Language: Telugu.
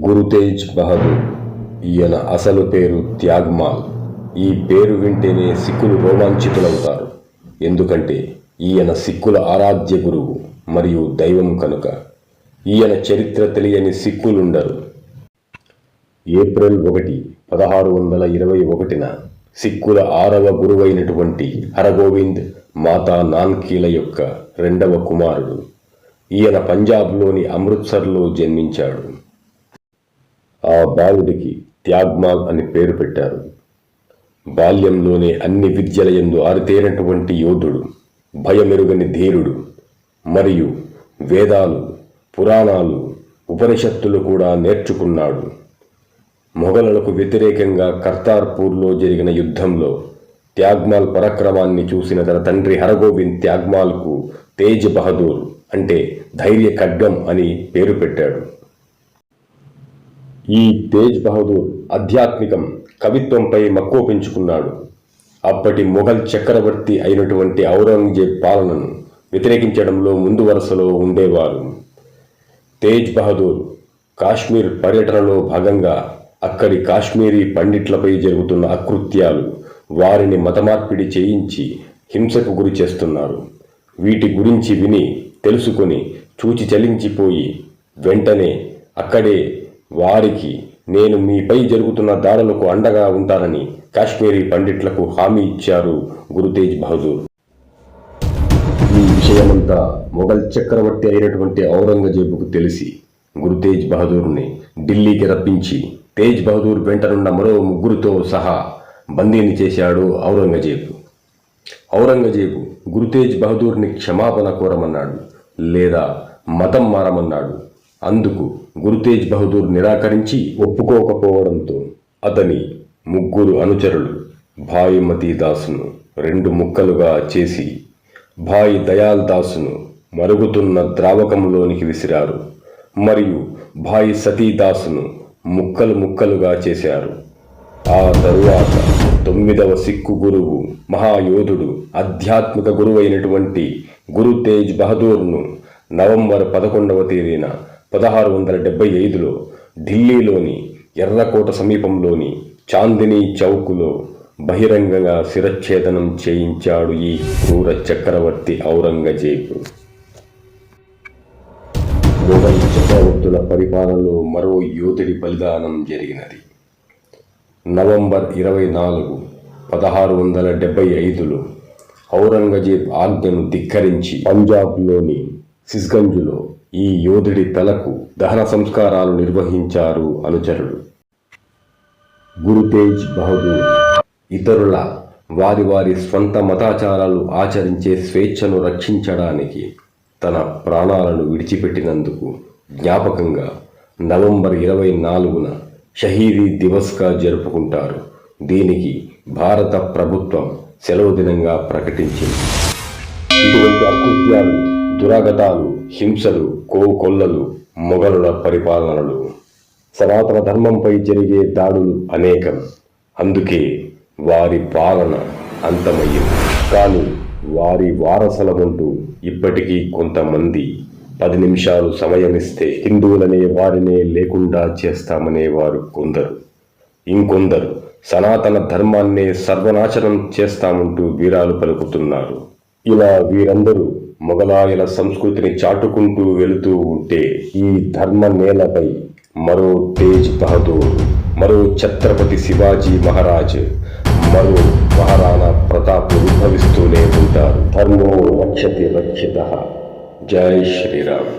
గురు తేజ్ బహదూర్ ఈయన అసలు పేరు త్యాగ్మాల్. ఈ పేరు వింటేనే సిక్కులు రోమాంచితులవుతారు. ఎందుకంటే ఈయన సిక్కుల ఆరాధ్య గురువు మరియు దైవం కనుక. ఈయన చరిత్ర తెలియని సిక్కులుండరు. ఏప్రిల్ ఒకటి పదహారు వందల ఇరవై ఒకటిన సిక్కుల ఆరవ గురువైనటువంటి హరగోవింద్ మాతా నాన్కీల యొక్క రెండవ కుమారుడు. ఈయన పంజాబ్లోని అమృత్సర్లో జన్మించాడు. ఆ బాలుడికి త్యాగ్మాల్ అని పేరు పెట్టారు. బాల్యంలోనే అన్ని విద్యల యందు ఆరితేరినటువంటి యోధుడు భయమెరుగని ధీరుడు మరియు వేదాలు పురాణాలు ఉపనిషత్తులు కూడా నేర్చుకున్నాడు. మొఘలులకు వ్యతిరేకంగా కర్తార్పూర్లో జరిగిన యుద్ధంలో త్యాగ్మాల్ పరాక్రమాన్ని చూసిన తన తండ్రి హరగోవింద్ త్యాగ్మాల్కు తేజ్ బహదూర్ అంటే ధైర్య ఖడ్గం అని పేరు పెట్టాడు. ఈ తేజ్ బహదూర్ ఆధ్యాత్మికం కవిత్వంపై మక్కువ పెంచుకున్నాడు అప్పటి మొఘల్ చక్రవర్తి అయినటువంటి ఔరంగజేబ్ పాలనను వ్యతిరేకించడంలో ముందు వరుసలో ఉండేవారు. తేజ్ బహదూర్ కాశ్మీర్ పర్యటనలో భాగంగా అక్కడి కాశ్మీరీ పండిట్లపై జరుగుతున్న అకృత్యాలు వారిని మతమార్పిడి చేయించి హింసకు గురి చేస్తున్నారు. వీటి గురించి విని తెలుసుకొని చూచి చలించిపోయి వెంటనే అక్కడే వారికి నేను మీపై జరుగుతున్న దాడులకు అండగా ఉంటానని కాశ్మీరీ పండిట్లకు హామీ ఇచ్చారు గురుతేజ్ బహదూర్. ఈ విషయమంతా మొఘల్ చక్రవర్తి అయినటువంటి ఔరంగజేబుకు తెలిసి గురుతేజ్ బహదూర్ని ఢిల్లీకి రప్పించి తేజ్ బహదూర్ వెంటనున్న మరో ముగ్గురితో సహా బందీని చేశాడు ఔరంగజేబు. ఔరంగజేబు గురు తేజ్ బహదూర్ని క్షమాపణ కోరమన్నాడు లేదా మతం మారమన్నాడు అందుకు గురు తేజ్ బహదూర్ నిరాకరించి ఒప్పుకోకపోవడంతో అతని ముగ్గురు అనుచరులు భాయి మతీదాసును రెండు ముక్కలుగా చేసి భాయి దయాల్ దాసును మరుగుతున్న ద్రావకంలోనికి విసిరారు. మరియు భాయి సతీదాసును ముక్కలు ముక్కలుగా చేశారు. ఆ తరువాత తొమ్మిదవ సిక్కు గురువు మహాయోధుడు ఆధ్యాత్మిక గురువైనటువంటి గురు తేజ్ బహదూర్ను నవంబర్ పదకొండవ తేదీన పదహారు వందల డెబ్బై ఐదులో ఢిల్లీలోని ఎర్రకోట సమీపంలోని చాందినీ చౌకులో బహిరంగంగా శిరచ్ఛేదనం చేయించాడు ఈ క్రూర చక్రవర్తి ఔరంగజేబు. మొఘల్ చక్రవర్తుల పరిపాలనలో మరో యోధుడి బలిదానం జరిగినది. నవంబర్ ఇరవై నాలుగు పదహారు వందల డెబ్బై ఐదులో ఔరంగజేబ్ ఆజ్ఞను ధిక్కరించి పంజాబ్లోని సిస్గంజ్లో ఈ యోధుడి తలకు దహన సంస్కారాలు నిర్వహించారు అనుచరుడు. గురు తేజ్ బహదూర్ ఇతరుల వారి వారి స్వంత మతాచారాలు ఆచరించే స్వేచ్ఛను రక్షించడానికి తన ప్రాణాలను విడిచిపెట్టినందుకు జ్ఞాపకంగా నవంబర్ ఇరవై నాలుగున షహీదీ దివస్గా జరుపుకుంటారు. దీనికి భారత ప్రభుత్వం సెలవు దినంగా ప్రకటించింది. ఇటువంటి అకృత్యాలు దురాగతాలు హింసలు కోకొల్లలు మొఘలుల పరిపాలనలు. సనాతన ధర్మంపై జరిగే దాడులు అనేకం. అందుకే వారి పాలన అంతమయ్యింది కానీ వారి వారసులమంటూ ఇప్పటికీ కొంతమంది పది నిమిషాలు సమయమిస్తే హిందువులనే వారినే లేకుండా చేస్తామనే వారు కొందరు. ఇంకొందరు సనాతన ధర్మాన్నే సర్వనాశనం చేస్తామంటూ వీరాలు పలుకుతున్నారు. ఇలా వీరందరూ మొఘలాయుల సంస్కృతిని చాటుకుంటూ వెళుతూ ఉంటే ఈ ధర్మ నేలపై మరో తేజ్ బహదూర్ మరో ఛత్రపతి శివాజీ మహారాజ్ మరో మహారాణా ప్రతాప్ ఉద్భవిస్తూనే ఉంటారు. ధర్మో రక్షతి రక్షిత. జై శ్రీరామ్.